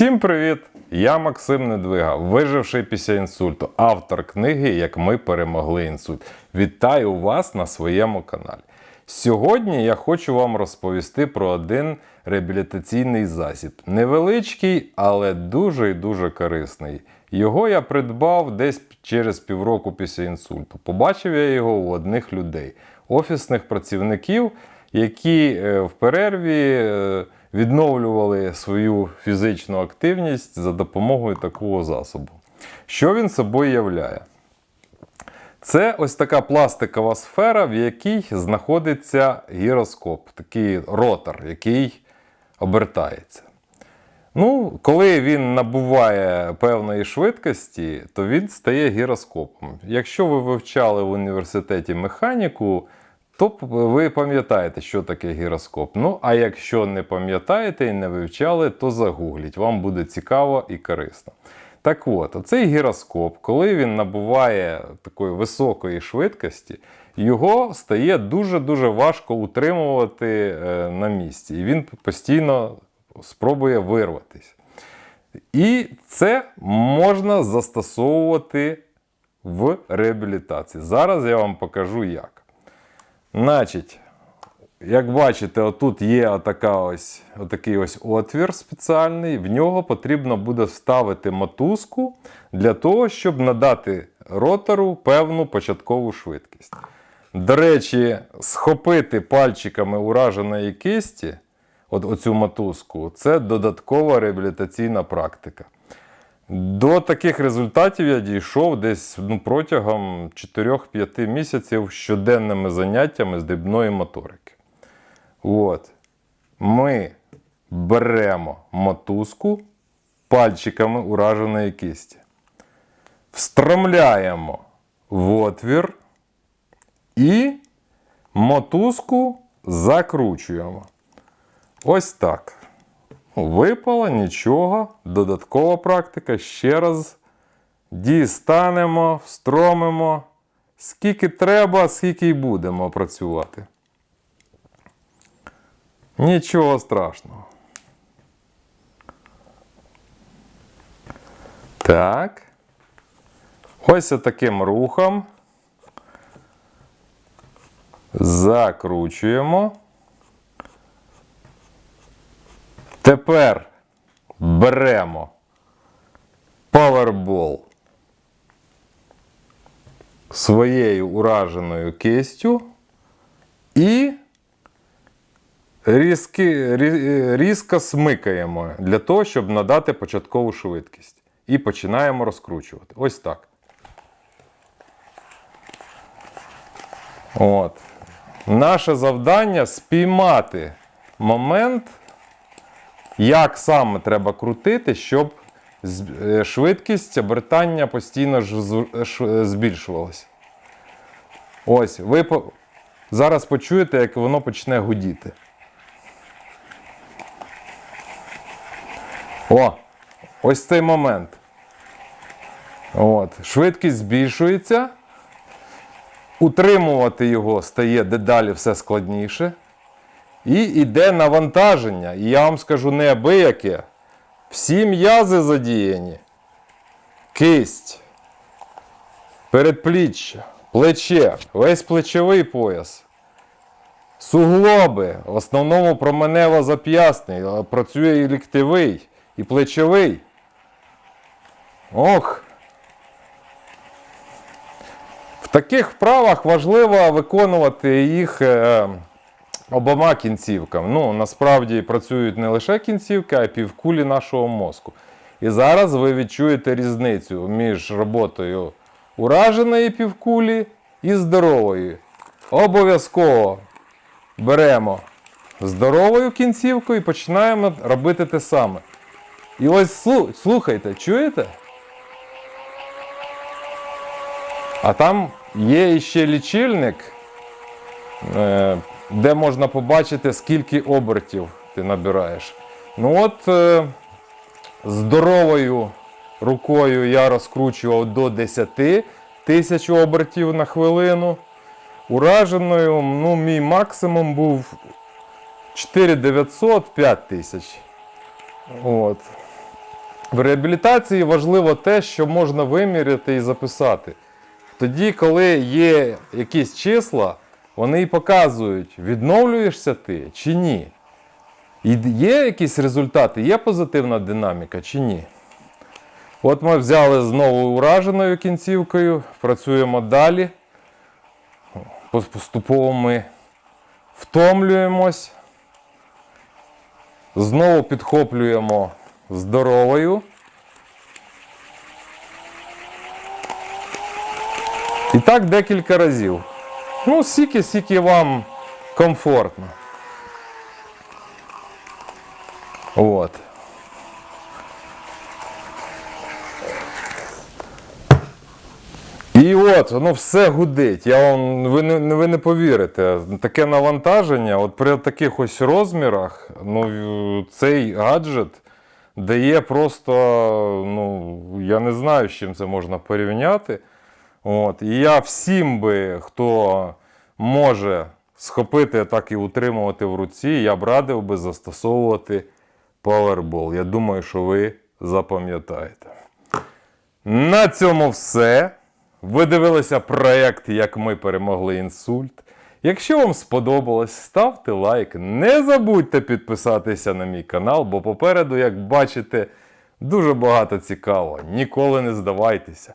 Всім привіт! Я Максим Недвига, виживший після інсульту, автор книги Як ми перемогли інсульт. Вітаю вас на своєму каналі. Сьогодні я хочу вам розповісти про один реабілітаційний засіб. Невеличкий, але дуже і дуже корисний. Його я придбав десь через півроку після інсульту. Побачив я його у одних людей, офісних працівників, які е, в перерві е, відновлювали свою фізичну активність за допомогою такого засобу. Що він собою являє? Це ось така пластикова сфера, в якій знаходиться гіроскоп, такий ротор, який обертається. Ну, коли він набуває певної швидкості, то він стає гіроскопом. Якщо ви вивчали в університеті механіку, то ви пам'ятаєте, що таке гіроскоп. Ну, а якщо не пам'ятаєте і не вивчали, то загугліть, вам буде цікаво і корисно. Так от, оцей гіроскоп, коли він набуває такої високої швидкості, його стає дуже-дуже важко утримувати е, на місці. І він постійно спробує вирватися. І це можна застосовувати в реабілітації. Зараз я вам покажу як. Значить, як бачите, отут є отака ось, отакий ось отвір спеціальний. В нього потрібно буде вставити мотузку для того, щоб надати ротору певну початкову швидкість. До речі, схопити пальчиками ураженої кисті, от оцю мотузку, це додаткова реабілітаційна практика. До таких результатів я дійшов десь ну, протягом 4-5 місяців щоденними заняттями з дрібної моторики. От. Ми беремо мотузку пальчиками ураженої кисті, встромляємо в отвір і мотузку закручуємо. Ось так. Випало, нічого, додаткова практика. Ще раз дістанемо, встромимо. Скільки треба, скільки й будемо працювати. Нічого страшного. Так. Ось таким рухом. Закручуємо. Тепер беремо Powerball своєю ураженою кистю і різки, різко смикаємо для того, щоб надати початкову швидкість. І починаємо розкручувати. Ось так. От. Наше завдання спіймати момент, як саме треба крутити, щоб е, швидкість обертання постійно збільшувалася. Ось, ви зараз почуєте, як воно почне гудіти. О, ось цей момент. От, швидкість збільшується. Утримувати його стає дедалі все складніше. І йде навантаження. І я вам скажу неабияке. Всі м'язи задіяні. Кисть, передпліччя, плече, весь плечовий пояс. Суглоби, в основному променево зап'ясний, працює і ліктєвий, і плечовий. Ох. В таких вправах важливо виконувати їх е, обома кінцівками. Ну, насправді працюють не лише кінцівки, а й півкулі нашого мозку. І зараз ви відчуєте різницю між роботою ураженої півкулі і здорової. Обов'язково беремо здоровою кінцівкою і починаємо робити те саме. І ось слухайте, чуєте? А там є іще лічильник, е, де можна побачити, скільки обертів ти набираєш. Ну от е, здоровою рукою я розкручував до 10 тисяч обертів на хвилину. Ураженою, ну, мій максимум був 4900 5 тисяч. От. В реабілітації важливо те, що можна виміряти і записати. Тоді, коли є якісь числа, вони і показують, відновлюєшся ти чи ні. І є якісь результати, є позитивна динаміка чи ні. От ми взяли знову ураженою кінцівкою, працюємо далі. Поступово ми втомлюємось. Знову підхоплюємо здоровою. І так декілька разів. Ну, скільки, скільки вам комфортно. От. І от, воно все гудить. Я вам, ви, не, ви не повірите. Таке навантаження, от при таких ось розмірах, ну, цей гаджет дає просто, ну, я не знаю, з чим це можна порівняти. От. І я всім би, хто може схопити, так і утримувати в руці, я б радив би застосовувати Powerball. Я думаю, що ви запам'ятаєте. На цьому все. Ви дивилися проєкт, як ми перемогли інсульт. Якщо вам сподобалось, ставте лайк. Не забудьте підписатися на мій канал, бо попереду, як бачите, дуже багато цікавого. Ніколи не здавайтеся.